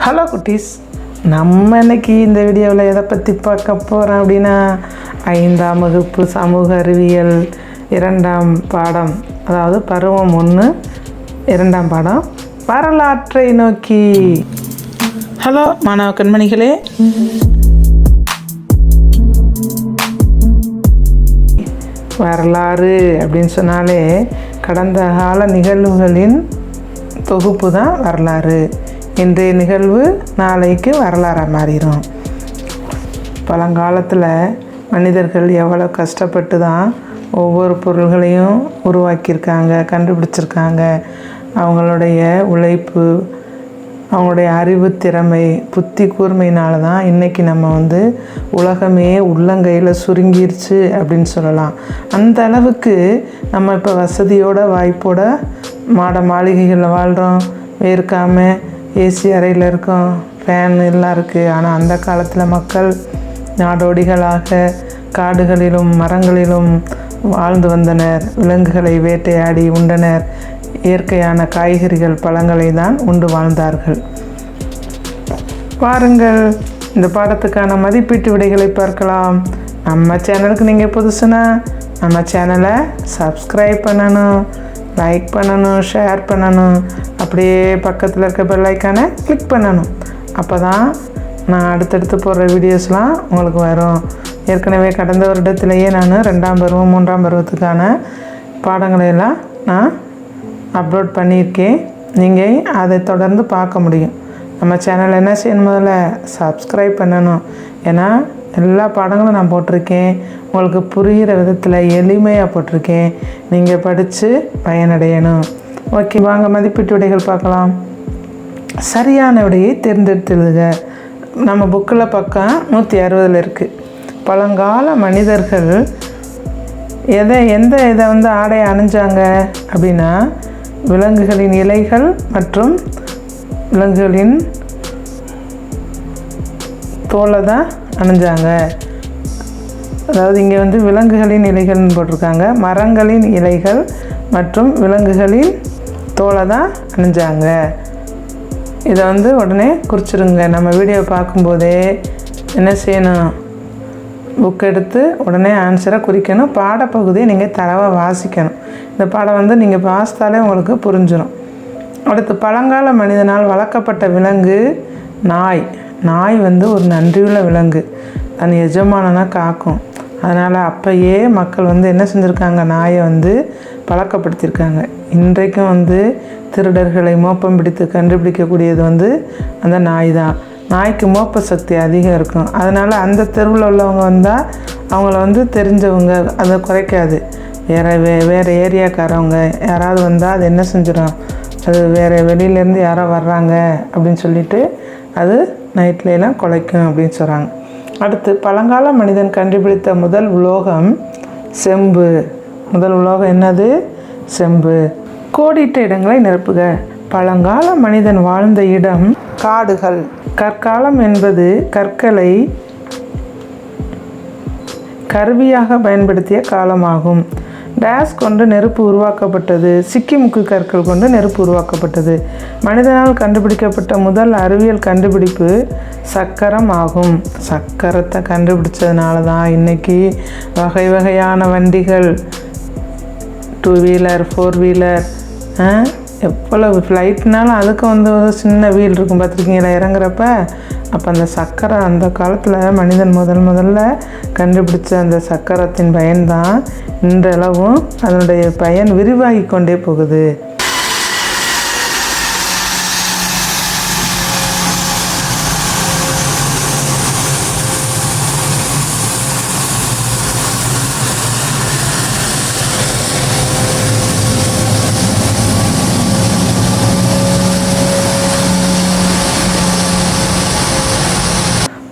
Hello குட்டீஸ். நம்ம இன்னைக்கு இந்த வீடியோவில் எதை பற்றி பார்க்க போகிறோம் அப்படின்னா ஐந்தாம் வகுப்பு சமூக அறிவியல் இரண்டாம் பாடம் அதாவது பருவம் ஒன்று இரண்டாம் பாடம் வரலாற்றை நோக்கி. ஹலோ மாணவ கண்மணிகளே. வரலாறு அப்படின்னு சொன்னாலே கடந்த கால நிகழ்வுகளின் தொகுப்பு தான் வரலாறு. இன்றைய நிகழ்வு நாளைக்கு வரலாறாக மாறிடும் பழங்காலத்தில் மனிதர்கள் எவ்வளோ கஷ்டப்பட்டு தான் ஒவ்வொரு பொருள்களையும் உருவாக்கியிருக்காங்க கண்டுபிடிச்சிருக்காங்க. அவங்களுடைய உழைப்பு அவங்களுடைய அறிவு திறமை புத்தி கூர்மையினால தான் இன்றைக்கி நம்ம வந்து உலகமே உள்ளங்கையில் சுருங்கிருச்சு அப்படின்னு சொல்லலாம். அந்த அளவுக்கு நம்ம இப்போ வசதியோட வாய்ப்போட மாட மாளிகைகளில் வாழ்கிறோம் வேர்க்காமல் ஏசி அறையில் இருக்கும். ஃபேன் எல்லாம் இருக்குது ஆனால் அந்த காலத்தில் மக்கள் நாடோடிகளாக காடுகளிலும் மரங்களிலும் வாழ்ந்து வந்தனர். விலங்குகளை வேட்டையாடி உண்டனர். இயற்கையான காய்கறிகள் பழங்களை தான் உண்டு வாழ்ந்தார்கள். பாருங்கள். இந்த பாடத்துக்கான மதிப்பீட்டு விடைகளை பார்க்கலாம். நம்ம சேனலுக்கு நீங்கள் புதுசுனா நம்ம சேனலை சப்ஸ்கிரைப் பண்ணணும். லைக் பண்ணணும் ஷேர் பண்ணணும் அப்படியே பக்கத்தில் இருக்க பெல் ஐக்கானை கிளிக் பண்ணணும். அப்போ தான் நான் அடுத்தடுத்து போடுற வீடியோஸ்லாம் உங்களுக்கு வரும். ஏற்கனவே கடந்த வருடத்திலேயே நான் ரெண்டாம் பருவம் மூன்றாம் பருவத்துக்கான பாடங்களை எல்லாம் நான் அப்லோட் பண்ணியிருக்கேன். நீங்கள் அதை தொடர்ந்து பார்க்க முடியும். நம்ம சேனல் என்ன செய்யணும் முதல்ல? சப்ஸ்கிரைப் பண்ணணும். ஏன்னா எல்லா பாடங்களும் நான் போட்டிருக்கேன். உங்களுக்கு புரிகிற விதத்தில் எளிமையாக போட்டிருக்கேன். நீங்கள் படித்து பயனடையணும். ஓகே வாங்க மதிப்பீட்டு விடைகள் பார்க்கலாம். சரியான விடையை தேர்ந்தெடுத்துடுங்க. நம்ம புக்கில் பக்கம் நூற்றி அறுபதில் இருக்குது பழங்கால மனிதர்கள் எதை எந்த இதை வந்து ஆடை அணிஞ்சாங்க அப்படின்னா விலங்குகளின் இலைகள் மற்றும் விலங்குகளின் தோலை தான் அணிஞ்சாங்க. அதாவது இங்கே வந்து விலங்குகளின் இலைகள்னு போட்டிருக்காங்க. மரங்களின் இலைகள் மற்றும் விலங்குகளின் தோலை தான் அணிஞ்சாங்க. இதை வந்து உடனே குறிச்சிருங்க. நம்ம வீடியோ பார்க்கும்போதே என்ன செய்யணும்? புக் எடுத்து உடனே ஆன்சரை குறிக்கணும். பாடப்பகுதியை நீங்கள் தரவாக வாசிக்கணும். இந்த பாடம் வந்து நீங்கள் வாசித்தாலே உங்களுக்கு புரிஞ்சிடும் அடுத்து பழங்கால மனிதனால் வளர்க்கப்பட்ட விலங்கு நாய். நாய் வந்து ஒரு நன்றியுள்ள விலங்கு. தன் எஜமானனா காக்கும். அதனால் அப்போயே மக்கள் வந்து என்ன செஞ்சுருக்காங்க? நாயை வந்து பழக்கப்படுத்தியிருக்காங்க. இன்றைக்கும் வந்து திருடர்களை மோப்பம் பிடித்து கண்டுபிடிக்கக்கூடியது வந்து அந்த நாய் தான் நாய்க்கு மோப்ப சக்தி அதிகம் இருக்கும். அதனால் அந்த தெருவில் உள்ளவங்க வந்தால் அவங்கள வந்து தெரிஞ்சவங்க அதை குறைக்காது. வேறு வே வேறு ஏரியாக்காரவங்க யாராவது வந்தால் அது என்ன செஞ்சிடும்? அது வேறு வெளியிலேருந்து யாரோ வர்றாங்க அப்படின்னு சொல்லிட்டு அது நைட்லலாம் குலைக்கும் அப்படின்னு சொல்கிறாங்க. அடுத்து பழங்கால மனிதன் கண்டுபிடித்த முதல் உலோகம் செம்பு. முதல் உலோகம் என்னது? செம்பு. கோடிட்ட இடங்களை நிரப்புக. பழங்கால மனிதன் வாழ்ந்த இடம் காடுகள். கற்காலம் என்பது கற்களை கருவியாக பயன்படுத்திய காலமாகும். டேஸ் கொண்டு நெருப்பு உருவாக்கப்பட்டது சிக்கிமுக்கு கற்கள் கொண்டு நெருப்பு உருவாக்கப்பட்டது. மனிதனால் கண்டுபிடிக்கப்பட்ட முதல் அறிவியல் கண்டுபிடிப்பு சக்கரம் ஆகும். சக்கரத்தை கண்டுபிடிச்சதுனால தான் இன்றைக்கி வகை வகையான வண்டிகள் டூ வீலர் ஃபோர் வீலர் எவ்வளவு ஃப்ளைட்னாலும் அதுக்கு வந்து ஒரு சின்ன வீல் இருக்கும். பார்த்துருக்கீங்களா? இறங்குறப்ப அப்போ அந்த சக்கரை அந்த காலத்தில் மனிதன் முதல் முதல்ல கண்டுபிடிச்ச அந்த சக்கரத்தின் பயன்தான் இன்றளவும் அதனுடைய பயன் விரிவாகி கொண்டே போகுது.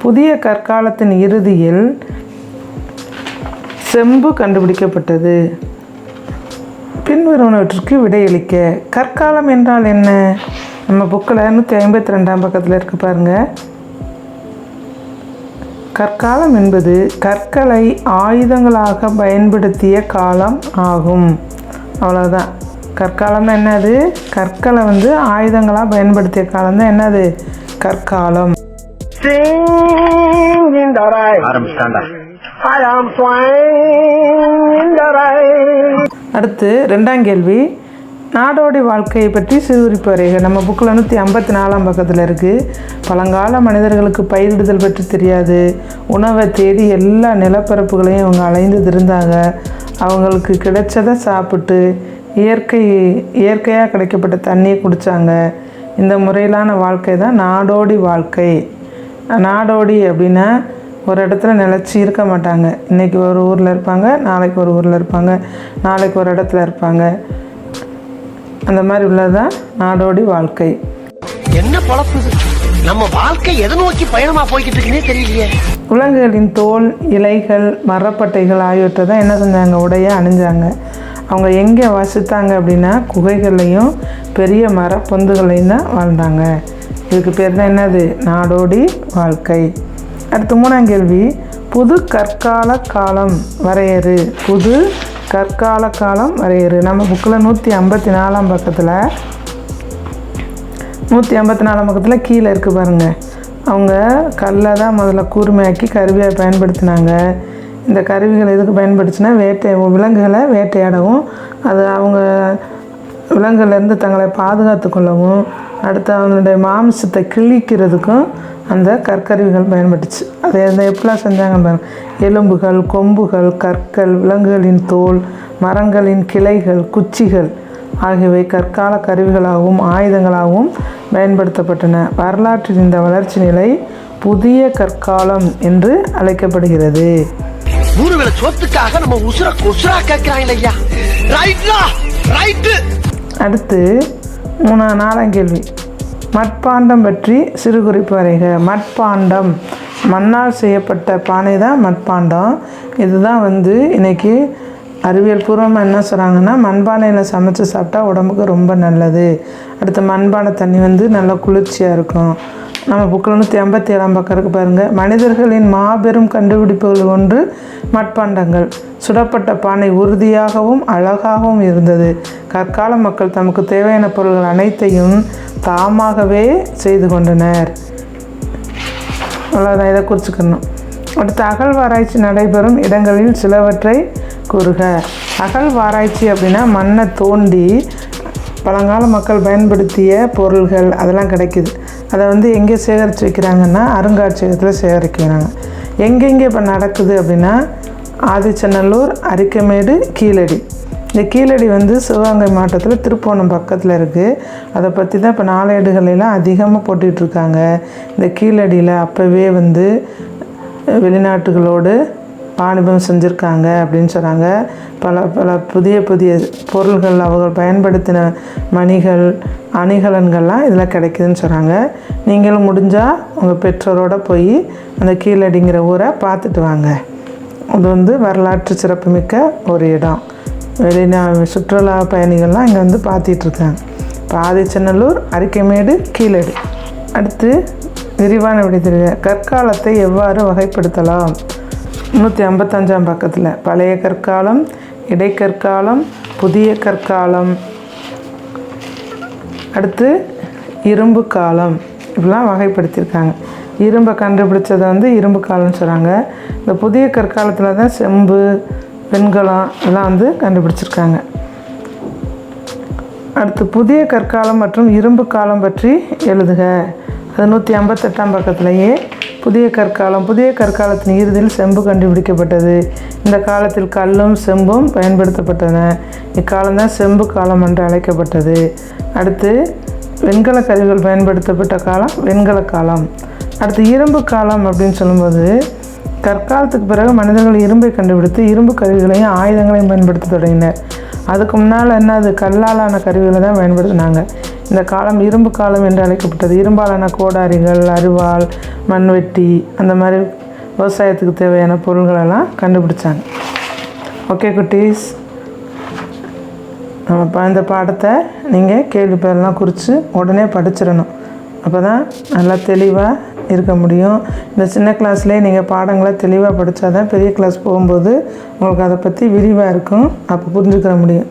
புதிய கற்காலத்தின் இறுதியில் செம்பு கண்டுபிடிக்கப்பட்டது. பின்வருவனவற்றிற்கு விடையளிக்க கற்காலம் என்றால் என்ன? நம்ம புக்கில் நூற்றி ஐம்பத்தி ரெண்டாம் பக்கத்தில் இருக்கு பாருங்க. கற்காலம் என்பது கற்களை ஆயுதங்களாக பயன்படுத்திய காலம் ஆகும். அவ்வளோதான் கற்காலம்னா என்னது? கற்களை வந்து ஆயுதங்களாக பயன்படுத்திய காலம் தான் என்னது? கற்காலம். Sing in the rain. ஆரம்பிச்சிட்டாண்டா I am swaying in the rain. அடுத்து ரெண்டாம் கேள்வி. நாடோடி வாழ்க்கையை பற்றி சிறுகுறிப்பு வரைக நம்ம புக்கில் நூற்றி ஐம்பத்தி நாலாம் பக்கத்தில் இருக்குது பழங்கால மனிதர்களுக்கு பயிரிடுதல் பற்றி தெரியாது. உணவை தேடி எல்லா நிலப்பரப்புகளையும் அவங்க அலைந்து திரிந்தாங்க. அவங்களுக்கு கிடைச்சதை சாப்பிட்டு இயற்கை இயற்கையாக கிடைக்கப்பட்ட தண்ணியை குடித்தாங்க இந்த முறையிலான வாழ்க்கை தான் நாடோடி வாழ்க்கை. நாடோடி அப்படின்னா ஒரு இடத்துல நிலச்சி இருக்க மாட்டாங்க. இன்றைக்கி ஒரு ஊரில் இருப்பாங்க நாளைக்கு ஒரு ஊரில் இருப்பாங்க நாளைக்கு ஒரு இடத்துல இருப்பாங்க. அந்த மாதிரி உள்ளது தான் நாடோடி வாழ்க்கை. என்ன பொழப்பு? நம்ம வாழ்க்கை எதை நோக்கி பயணமா போய்கிட்டு இருக்குன்னே தெரியலையே. விலங்குகளின் தோல் இலைகள் மரப்பட்டைகள் ஆகியவற்றை தான் என்ன செஞ்சாங்க? உடைய அணிஞ்சாங்க. அவங்க எங்கே வசித்தாங்க அப்படின்னா குகைகள்லையும் பெரிய மர பொந்துகளையும் தான் வாழ்ந்தாங்க. இதுக்கு பேர் தான் என்னது? நாடோடி வாழ்க்கை. அடுத்து மூணாம் கேள்வி. புது கற்கால காலம் வரையறு. புது கற்கால காலம் வரையறு. நம்ம புக்கில் நூற்றி ஐம்பத்தி நாலாம் பக்கத்தில் நூற்றி ஐம்பத்தி நாலாம் பக்கத்தில் கீழே இருக்குது பாருங்கள் அவங்க கல்லை தான் முதல்ல கூர்மையாக்கி கருவியாக பயன்படுத்தினாங்க. இந்த கருவிகள் எதுக்கு பயன்படுத்தினா வேட்டை விலங்குகளை வேட்டையாடவும் அது அவங்க விலங்குலேருந்து தங்களை பாதுகாத்து கொள்ளவும் அடுத்து அவனுடைய மாம்சத்தை கிழிக்கிறதுக்கும் அந்த கற்கருவிகள் பயன்பட்டுச்சு. அதை அந்த எப்படிலாம் செஞ்சாங்க பாருங்க. எலும்புகள் கொம்புகள் கற்கள் விலங்குகளின் தோல் மரங்களின் கிளைகள் குச்சிகள் ஆகியவை கற்கால கருவிகளாகவும் ஆயுதங்களாகவும் பயன்படுத்தப்பட்டன. வரலாற்றின் இந்த வளர்ச்சி நிலை புதிய கற்காலம் என்று அழைக்கப்படுகிறது. நூறு சோத்துக்காக நம்ம உசுர உசுரா கேட்கிறாங்க ஐயா ரைட்லா ரைட்டு அடுத்து மூணா நாலாம் கேள்வி. மட்பாண்டம் பற்றி சிறு குறிப்பு வரைக. மட்பாண்டம். மண்ணால் செய்யப்பட்ட பானை தான் மட்பாண்டம். இதுதான் வந்து இன்றைக்கி அறிவியல் பூர்வமாக என்ன சொல்கிறாங்கன்னா மண்பானையில் சமைச்சு சாப்பிட்டா உடம்புக்கு ரொம்ப நல்லது. அடுத்து மண்பானை தண்ணி வந்து நல்லா குளிர்ச்சியாக இருக்கும். நம்ம புக்கில் நூற்றி ஐம்பத்தி ஏழாம் பக்கம் இருக்குது பாருங்கள் மனிதர்களின் மாபெரும் கண்டுபிடிப்புகள் ஒன்று மட்பாண்டங்கள். சுடப்பட்ட பானை உறுதியாகவும் அழகாகவும் இருந்தது. கற்கால மக்கள் தமக்கு தேவையான பொருள்கள் அனைத்தையும் தாமாகவே செய்து கொண்டனர். அவ்வளோதான் இதை குறிச்சுக்கணும். அடுத்து அகழ்வாராய்ச்சி நடைபெறும் இடங்களில் சிலவற்றை கூறுக. அகழ்வாராய்ச்சி அப்படின்னா மண்ணை தோண்டி பழங்கால மக்கள் பயன்படுத்திய பொருள்கள் அதெல்லாம் கிடைக்குது. அதை வந்து எங்கே சேகரித்து வைக்கிறாங்கன்னா அருங்காட்சியகத்தில் சேகரிக்கிறாங்க எங்கெங்கே இப்போ நடக்குது அப்படின்னா ஆதிச்சநல்லூர் அரிக்கமேடு கீழடி. இந்த கீழடி வந்து சிவகங்கை மாவட்டத்தில் திருப்போணம் பக்கத்தில் இருக்குது அதை பற்றி தான் இப்போ நாளேடுகளெல்லாம் அதிகமாக போட்டுட்டு இருக்காங்க. இந்த கீழடியில் அப்போவே வந்து வெளிநாட்டுகளோடு வாணிபம் செஞ்சுருக்காங்க அப்படின்னு சொன்னாங்க. பல பல புதிய புதிய பொருள்கள் அவர்கள் பயன்படுத்தின மணிகள் அணிகலன்கள்லாம் இதில் கிடைக்குதுன்னு சொன்னாங்க. நீங்களும் முடிஞ்சால் உங்கள் பெற்றோரோட போய் அந்த கீழடிங்கிற ஊரை பார்த்துட்டு வாங்க. அது வந்து வரலாற்று சிறப்புமிக்க ஒரு இடம். வெளிநா சுற்றுலா பயணிகள்லாம் இங்கே வந்து பார்த்துட்ருக்காங்க பாதிச்சநல்லூர் அரிக்கமேடு கீழடி. அடுத்து விரிவான விடை கற்காலத்தை எவ்வாறு வகைப்படுத்தலாம்? நூற்றி ஐம்பத்தஞ்சாம் பக்கத்தில். பழைய கற்காலம் இடைக்கற்காலம் புதிய கற்காலம். அடுத்து இரும்பு காலம். இப்படிலாம் வகைப்படுத்தியிருக்காங்க. இரும்பை கண்டுபிடிச்சதை வந்து இரும்பு காலம்னு சொல்கிறாங்க இந்த புதிய கற்காலத்தில் தான் செம்பு வெண்கலம் இதெல்லாம் வந்து கண்டுபிடிச்சிருக்காங்க. அடுத்து புதிய கற்காலம் மற்றும் இரும்பு காலம் பற்றி எழுதுக. அது நூற்றி ஐம்பத்தெட்டாம் பக்கத்துலேயே புதிய கற்காலம் புதிய கற்காலத்தின் இறுதியில் செம்பு கண்டுபிடிக்கப்பட்டது. இந்த காலத்தில் கல்லும் செம்பும் பயன்படுத்தப்பட்டன. இக்காலம்தான் செம்பு காலம் என்று அழைக்கப்பட்டது. அடுத்து வெண்கல கருவிகள் பயன்படுத்தப்பட்ட காலம் வெண்கல காலம். அடுத்து இரும்பு காலம் அப்படின்னு சொல்லும்போது கற்காலத்துக்கு பிறகு மனிதர்கள் இரும்பை கண்டுபிடித்து இரும்பு கருவிகளையும் ஆயுதங்களையும் பயன்படுத்த தொடங்கினர். அதுக்கு முன்னால் என்ன அது கல்லாலான கருவிகளை தான் பயன்படுத்தினாங்க. இந்த காலம் இரும்பு காலம் என்று அழைக்கப்பட்டது. இரும்பாலான கோடாரிகள் அருவாள் மண்வெட்டி அந்த மாதிரி விவசாயத்துக்கு தேவையான பொருள்களெல்லாம் கண்டுபிடிச்சாங்க. ஓகே குட்டீஸ். நம்ம இந்த பாடத்தை நீங்கள் கேள்வி பேரெல்லாம் குறித்து உடனே படிச்சிடணும். அப்போ தான் நல்லா தெளிவாக இருக்க முடியும். இந்த சின்ன கிளாஸ்லேயே நீங்கள் பாடங்களை தெளிவாக படித்தா தான் பெரிய கிளாஸ் போகும்போது உங்களுக்கு அதை பற்றி விரிவாக இருக்கும். அப்போ புரிஞ்சுக்கிற முடியும்.